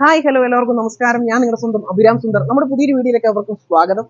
Hi hello എല്ലാവർക്കും നമസ്കാരം. ഞാൻ നിങ്ങളുടെ സ്വന്തം അഭിരാം സുന്ദർ. നമ്മുടെ പുതിയൊരു വീഡിയോയിലേക്ക് അവർക്കും സ്വാഗതം.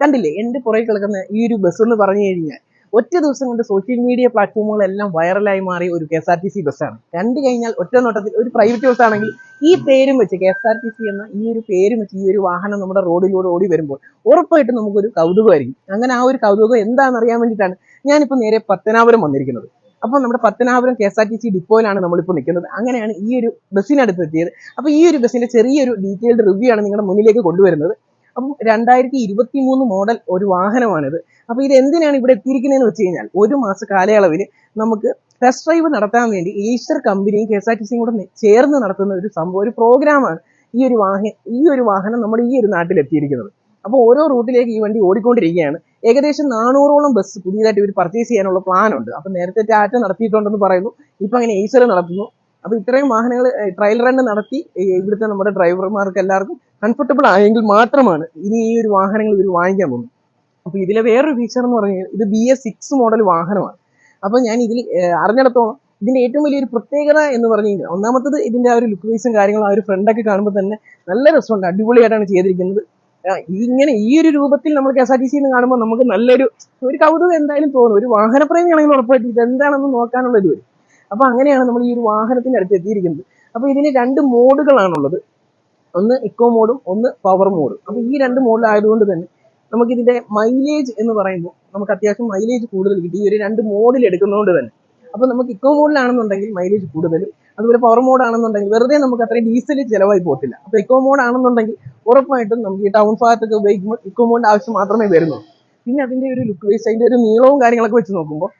കണ്ടില്ലേ എന്റെ പുറകെ കിടക്കുന്ന ഈ ഒരു ബസ് എന്ന് പറഞ്ഞു കഴിഞ്ഞാൽ ഒറ്റ ദിവസം കൊണ്ട് സോഷ്യൽ മീഡിയ പ്ലാറ്റ്ഫോമുകളെല്ലാം വൈറലായി മാറിയ ഒരു K S R T C ബസ്സാണ് കണ്ടു കഴിഞ്ഞാൽ ഒറ്റ നോട്ടത്തിൽ ഒരു പ്രൈവറ്റ് ബസ് ആണെങ്കിൽ ഈ പേരും വെച്ച് K S R T C എന്ന ഈ ഒരു പേരും വെച്ച് ഈ ഒരു വാഹനം നമ്മുടെ റോഡിലൂടെ ഓടി വരുമ്പോൾ ഉറപ്പായിട്ടും നമുക്കൊരു കൗതുകമായിരിക്കും. അങ്ങനെ ആ ഒരു കൗതുകം എന്താണെന്ന് അറിയാൻ വേണ്ടിയിട്ടാണ് ഞാനിപ്പോൾ നേരെ പത്തനാപുരം വന്നിരിക്കുന്നത്. അപ്പോൾ നമ്മുടെ Pathanapuram K S R T C ഡിപ്പോയിലാണ് നമ്മളിപ്പോൾ നിൽക്കുന്നത്. അങ്ങനെയാണ് ഈ ഒരു ബസ്സിനടുത്ത് എത്തിയത്. അപ്പോൾ ഈ ഒരു ബസ്സിന്റെ ചെറിയൊരു ഡീറ്റെയിൽഡ് റിവ്യൂ ആണ് നിങ്ങളുടെ മുന്നിലേക്ക് കൊണ്ടുവരുന്നത്. അപ്പം രണ്ടായിരത്തി ഇരുപത്തി മൂന്ന് മോഡൽ ഒരു വാഹനമാണിത്. അപ്പോൾ ഇത് എന്തിനാണ് ഇവിടെ എത്തിയിരിക്കുന്നതെന്ന് വെച്ച് കഴിഞ്ഞാൽ ഒരു മാസ കാലയളവിൽ നമുക്ക് ടെസ്റ്റ് ഡ്രൈവ് നടത്താൻ വേണ്ടി ഈസ്റ്റർ കമ്പനിയും കെ എസ് ആർ ടി സിയും കൂടെ ചേർന്ന് നടത്തുന്ന ഒരു സംഭവം ഒരു പ്രോഗ്രാമാണ് ഈ ഒരു വാഹന ഈ ഒരു വാഹനം നമ്മുടെ ഈ ഒരു നാട്ടിൽ എത്തിയിരിക്കുന്നത്. അപ്പോൾ ഓരോ റൂട്ടിലേക്ക് ഈ വണ്ടി ഓടിക്കൊണ്ടിരിക്കുകയാണ്. ഏകദേശം നാനൂറോളം ബസ് പുതിയതായിട്ട് ഇവർ പർച്ചേസ് ചെയ്യാനുള്ള പ്ലാൻ ഉണ്ട്. അപ്പോൾ നേരത്തെ ടാറ്റ നടത്തിയിട്ടുണ്ടെന്ന് പറയുന്നു. ഇപ്പം അങ്ങനെ ഈസ്റ്റർ നടത്തുന്നു. അപ്പോൾ ഇത്രയും വാഹനങ്ങൾ ട്രയൽ റൺ നടത്തി ഇവിടുത്തെ നമ്മുടെ ഡ്രൈവർമാർക്ക് എല്ലാവർക്കും കംഫർട്ടബിൾ ആയെങ്കിൽ മാത്രമാണ് ഇനി ഈ ഒരു വാഹനങ്ങൾ ഇവർ വാങ്ങിക്കാൻ പോകുന്നത്. അപ്പോൾ ഇതിലെ വേറൊരു ഫീച്ചർ എന്ന് പറഞ്ഞാൽ ഇത് ബി എസ് സിക്സ് മോഡൽ വാഹനമാണ്. അപ്പോൾ ഞാൻ ഇതിൽ അറിഞ്ഞിടത്തോളം ഇതിന്റെ ഏറ്റവും വലിയൊരു പ്രത്യേകത എന്ന് പറഞ്ഞു കഴിഞ്ഞാൽ ഒന്നാമത്തത് ഇതിന്റെ ആ ഒരു ലുക്ക് വൈസും കാര്യങ്ങളും ആ ഒരു ഫ്രണ്ടൊക്കെ കാണുമ്പോൾ തന്നെ നല്ല രസമുണ്ട് അടിപൊളിയായിട്ടാണ് ചെയ്തിരിക്കുന്നത്. ഇങ്ങനെ ഈ ഒരു രൂപത്തിൽ നമ്മൾ കെ എസ് ആർ ടി സിന്ന് കാണുമ്പോൾ നമുക്ക് നല്ലൊരു ഒരു കൗതുകം എന്തായാലും തോന്നും. ഒരു വാഹനപ്രേമിയാണെങ്കിൽ ഉറപ്പായിട്ട് ഇത് എന്താണെന്ന് നോക്കാനുള്ള ഇത്. വരും അപ്പോൾ അങ്ങനെയാണ് നമ്മൾ ഈ ഒരു വാഹനത്തിന്റെ അടുത്ത് എത്തിയിരിക്കുന്നത്. അപ്പോൾ ഇതിന് രണ്ട് മോഡുകളാണുള്ളത് ഒന്ന് ഇക്കോ മോഡും ഒന്ന് പവർ മോഡും അപ്പോൾ ഈ രണ്ട് മോഡിലായതുകൊണ്ട് തന്നെ നമുക്ക് ഇതിന്റെ മൈലേജ് എന്ന് പറയുമ്പോൾ നമുക്ക് അത്യാവശ്യം മൈലേജ് കൂടുതൽ കിട്ടി. ഈ ഒരു രണ്ട് മോഡിൽ എടുക്കുന്നതുകൊണ്ട് തന്നെ. അപ്പോൾ നമുക്ക് ഇക്കോ മോഡിലാണെന്നുണ്ടെങ്കിൽ മൈലേജ് കൂടുതലും. അതുപോലെ പവർ മോഡാണെന്നുണ്ടെങ്കിൽ വെറുതെ നമുക്ക് അത്രയും ഡീസൽ ചിലവായി പോകത്തില്ല. അപ്പോൾ ഇക്കോ മോഡ് ആണെന്നുണ്ടെങ്കിൽ ഉറപ്പായിട്ടും നമുക്ക് ഈ ടൗൺ ഭാഗത്തൊക്കെ ഉപയോഗിക്കുമ്പോൾ ഇക്കോ മോഡിന്റെ ആവശ്യം മാത്രമേ വരുന്നുള്ളൂ. പിന്നെ അതിന്റെ ഒരു ലുക്ക് വേസ്റ്റ് അതിന്റെ ഒരു നീളവും കാര്യങ്ങളൊക്കെ വെച്ച് നോക്കുമ്പോൾ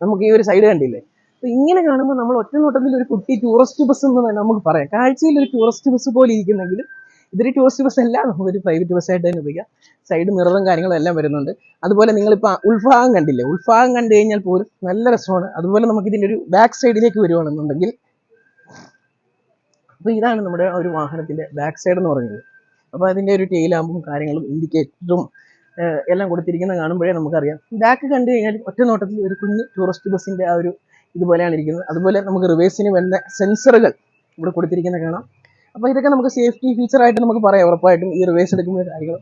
നമുക്ക് ഈ ഒരു സൈഡ് കണ്ടില്ലേ? അപ്പോൾ ഇങ്ങനെ കാണുമ്പോൾ നമ്മൾ ഒറ്റ നോട്ടത്തിൽ ഒരു കുട്ടി ടൂറിസ്റ്റ് ബസ് എന്ന് തന്നെ നമുക്ക് പറയാം. കാഴ്ചയിൽ ഒരു ടൂറിസ്റ്റ് ബസ് പോലെ ഇരിക്കുന്നെങ്കിലും ഇതൊരു ടൂറിസ്റ്റ് ബസ് അല്ല നമുക്കൊരു പ്രൈവറ്റ് ബസ് ആയിട്ട് തന്നെ ഉപയോഗിക്കാം. സൈഡ് മിററും കാര്യങ്ങളും എല്ലാം വരുന്നുണ്ട്. അതുപോലെ നിങ്ങളിപ്പോൾ ഉൾഭാഗം കണ്ടില്ലേ? ഉൾഭാഗം കണ്ടു കഴിഞ്ഞാൽ പോലും നല്ല രസമാണ്. അതുപോലെ നമുക്ക് ഇതിന്റെ ഒരു ബാക്ക് സൈഡിലേക്ക് വരുവാണെന്നുണ്ടെങ്കിൽ അപ്പോൾ ഇതാണ് നമ്മുടെ ഒരു വാഹനത്തിന്റെ ബാക്ക് സൈഡ് എന്ന് പറയുന്നത്. അപ്പോൾ അതിന്റെ ഒരു ടെയിലാമ്പും കാര്യങ്ങളും ഇൻഡിക്കേറ്ററും എല്ലാം കൊടുത്തിരിക്കുന്നത് കാണുമ്പോഴേ നമുക്കറിയാം. ബാക്ക് കണ്ടു കഴിഞ്ഞാൽ ഒറ്റ നോട്ടത്തിൽ ഒരു കുഞ്ഞ് ടൂറിസ്റ്റ് ബസ്സിന്റെ ആ ഒരു ഇതുപോലെയാണ് ഇരിക്കുന്നത്. അതുപോലെ നമുക്ക് റിവേഴ്സിന് വരുന്ന സെൻസറുകൾ ഇവിടെ കൊടുത്തിരിക്കുന്നത് കാണാം. അപ്പോൾ ഇതൊക്കെ നമുക്ക് സേഫ്റ്റി ഫീച്ചറായിട്ട് നമുക്ക് പറയാം ഉറപ്പായിട്ടും ഈ റിവേഴ്സ് എടുക്കുന്ന കാര്യങ്ങൾ.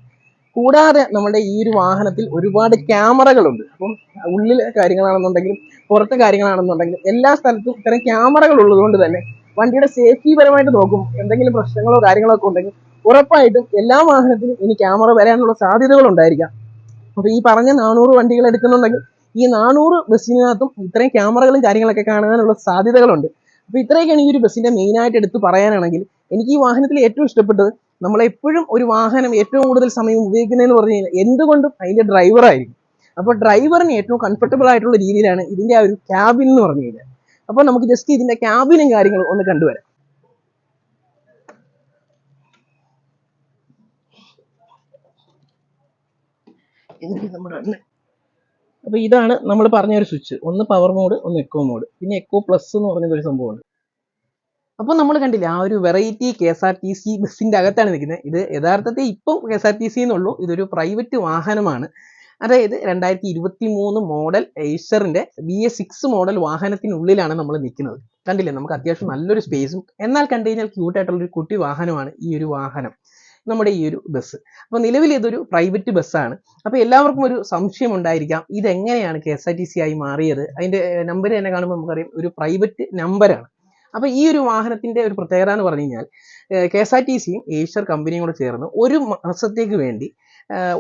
കൂടാതെ നമ്മുടെ ഈ ഒരു വാഹനത്തിൽ ഒരുപാട് ക്യാമറകളുണ്ട് അപ്പം ഉള്ളിലെ കാര്യങ്ങളാണെന്നുണ്ടെങ്കിലും പുറത്തെ കാര്യങ്ങളാണെന്നുണ്ടെങ്കിലും എല്ലാ സ്ഥലത്തും ഇത്തരം ക്യാമറകൾ ഉള്ളതുകൊണ്ട് തന്നെ വണ്ടിയുടെ സേഫ്റ്റി പരമായിട്ട് നോക്കും. എന്തെങ്കിലും പ്രശ്നങ്ങളോ കാര്യങ്ങളോ ഒക്കെ ഉണ്ടെങ്കിൽ ഉറപ്പായിട്ടും എല്ലാ വാഹനത്തിലും ഇനി ക്യാമറ വരാനുള്ള സാധ്യതകൾ ഉണ്ടായിരിക്കാം. അപ്പോൾ ഈ പറഞ്ഞ നാനൂറ് വണ്ടികൾ എടുക്കുന്നുണ്ടെങ്കിൽ ഈ നാനൂറ് ബസ്സിനകത്തും ഇത്രയും ക്യാമറകളും കാര്യങ്ങളൊക്കെ കാണാനുള്ള സാധ്യതകളുണ്ട്. അപ്പോൾ ഇത്രയൊക്കെയാണ് ഈ ഒരു ബസ്സിന്റെ മെയിൻ ആയിട്ട് എടുത്ത് പറയാനാണെങ്കിൽ എനിക്ക് ഈ വാഹനത്തിൽ ഏറ്റവും ഇഷ്ടപ്പെട്ടത് നമ്മൾ എപ്പോഴും ഒരു വാഹനം ഏറ്റവും കൂടുതൽ സമയം ഉപയോഗിക്കുന്നതെന്ന് പറഞ്ഞു കഴിഞ്ഞാൽ എന്തുകൊണ്ടും അതിന്റെ ഡ്രൈവർ ആയിരിക്കും. അപ്പോൾ ഡ്രൈവറിന് ഏറ്റവും കംഫർട്ടബിൾ ആയിട്ടുള്ള രീതിയിലാണ് ഇതിന്റെ ആ ഒരു ക്യാബിൻ എന്ന് പറഞ്ഞു കഴിഞ്ഞാൽ. അപ്പോൾ നമുക്ക് ജസ്റ്റ് ഇതിന്റെ ക്യാബിനും കാര്യങ്ങളും ഒന്ന് കണ്ടുവരാം. എന്നിട്ട് നമ്മുടെ അണ്ണൻ അപ്പൊ ഇതാണ് നമ്മൾ പറഞ്ഞ ഒരു സ്വിച്ച്. ഒന്ന് പവർ മോഡ് ഒന്ന് എക്കോ മോഡ് പിന്നെ എക്കോ പ്ലസ് എന്ന് പറഞ്ഞ ഒരു സംഭവമുണ്ട് അപ്പൊ നമ്മൾ കണ്ടില്ല ആ ഒരു variety K S R T C ബസ്സിന്റെ അകത്താണ് നിൽക്കുന്നത്. ഇത് യഥാർത്ഥത്തിൽ ഇപ്പം K S R T C എന്നുള്ളൂ ഇതൊരു പ്രൈവറ്റ് വാഹനമാണ്. അതായത് രണ്ടായിരത്തി ഇരുപത്തി മൂന്ന് മോഡൽ ഏസറിന്റെ ബി എസ് സിക്സ് മോഡൽ വാഹനത്തിനുള്ളിലാണ് നമ്മൾ നിൽക്കുന്നത്. കണ്ടില്ലേ നമുക്ക് അത്യാവശ്യം നല്ലൊരു സ്പേസും എന്നാൽ കണ്ടു കഴിഞ്ഞാൽ ക്യൂട്ടായിട്ടുള്ള ഒരു കുട്ടി വാഹനമാണ് ഈ ഒരു വാഹനം. നമ്മുടെ ഈ ഒരു ബസ് അപ്പോൾ നിലവിൽ ഇതൊരു പ്രൈവറ്റ് ബസ്സാണ് അപ്പോൾ എല്ലാവർക്കും ഒരു സംശയം ഉണ്ടായിരിക്കാം ഇതെങ്ങനെയാണ് K S R T C ആയി മാറിയത്? അതിന്റെ നമ്പർ തന്നെ കാണുമ്പോൾ നമുക്കറിയാം ഒരു പ്രൈവറ്റ് നമ്പറാണ് അപ്പോൾ ഈ ഒരു വാഹനത്തിന്റെ ഒരു പ്രത്യേകത എന്ന് പറഞ്ഞു കഴിഞ്ഞാൽ കെ എസ് ആർ ടി സിയും ഏഷ്യർ കമ്പനിയും കൂടെ ചേർന്ന് ഒരു മാസത്തേക്ക് വേണ്ടി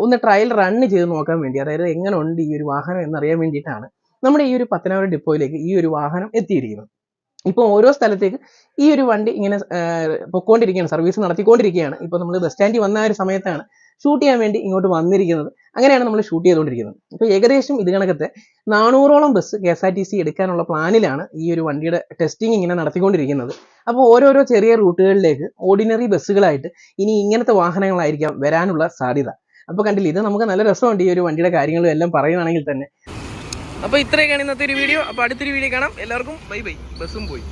ഒന്ന് ട്രയൽ റണ്ണ് ചെയ്ത് നോക്കാൻ വേണ്ടി അതായത് എങ്ങനെ ഉണ്ട് ഈ ഒരു വാഹനം എന്നറിയാൻ വേണ്ടിയിട്ടാണ് നമ്മുടെ ഈ ഒരു പത്തനാപുരം ഡിപ്പോയിലേക്ക് ഈ ഒരു വാഹനം എത്തിയിരിക്കുന്നത്. ഇപ്പോൾ ഓരോ സ്ഥലത്തേക്ക് ഈ ഒരു വണ്ടി ഇങ്ങനെ പൊക്കോണ്ടിരിക്കുകയാണ് സർവീസ് നടത്തിക്കൊണ്ടിരിക്കുകയാണ്. ഇപ്പോൾ നമ്മൾ ബസ് സ്റ്റാൻഡിൽ വന്ന ഒരു സമയത്താണ് ഷൂട്ട് ചെയ്യാൻ വേണ്ടി ഇങ്ങോട്ട് വന്നിരിക്കുന്നത്. അങ്ങനെയാണ് നമ്മൾ ഷൂട്ട് ചെയ്തുകൊണ്ടിരിക്കുന്നത്. ഇപ്പോൾ ഏകദേശം ഇത് കണക്കത്തെ നാനൂറോളം bus K S R T C എടുക്കാനുള്ള പ്ലാനിലാണ് ഈ ഒരു വണ്ടിയുടെ ടെസ്റ്റിംഗ് ഇങ്ങനെ നടത്തിക്കൊണ്ടിരിക്കുന്നത്. അപ്പോൾ ഓരോരോ ചെറിയ റൂട്ടുകളിലേക്ക് ഓർഡിനറി ബസ്സുകളായിട്ട് ഇനി ഇങ്ങനത്തെ വാഹനങ്ങളായിരിക്കാം വരാനുള്ള സാധ്യത. അപ്പോൾ കണ്ടില്ല ഇത് നമുക്ക് നല്ല രസമുണ്ട് ഈ ഒരു വണ്ടിയുടെ കാര്യങ്ങളും എല്ലാം പറയുകയാണെങ്കിൽ തന്നെ. അപ്പോൾ ഇത്രയൊക്കെയാണ് ഇന്നത്തെ ഒരു വീഡിയോ അപ്പോൾ അടുത്തൊരു വീഡിയോ കാണാം. എല്ലാവർക്കും ബൈ ബൈ ബസ്സും പോയി.